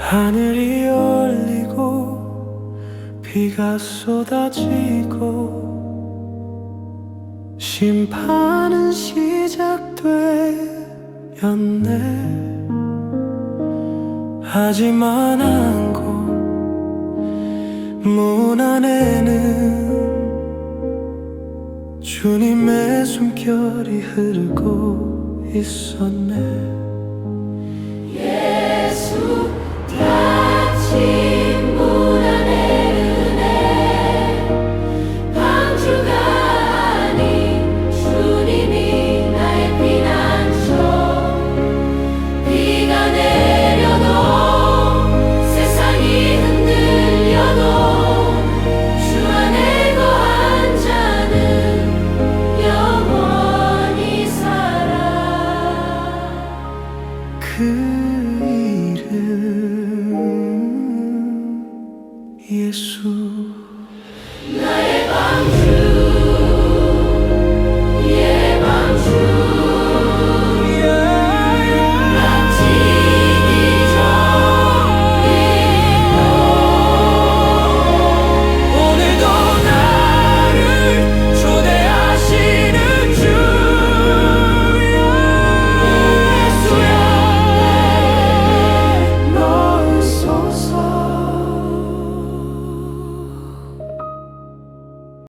하늘이 열리고 비가 쏟아지고 심판은 시작되었네. 하지만 안고 문 안에는 주님의 숨결이 흐르고 있었네 그 이름 예수.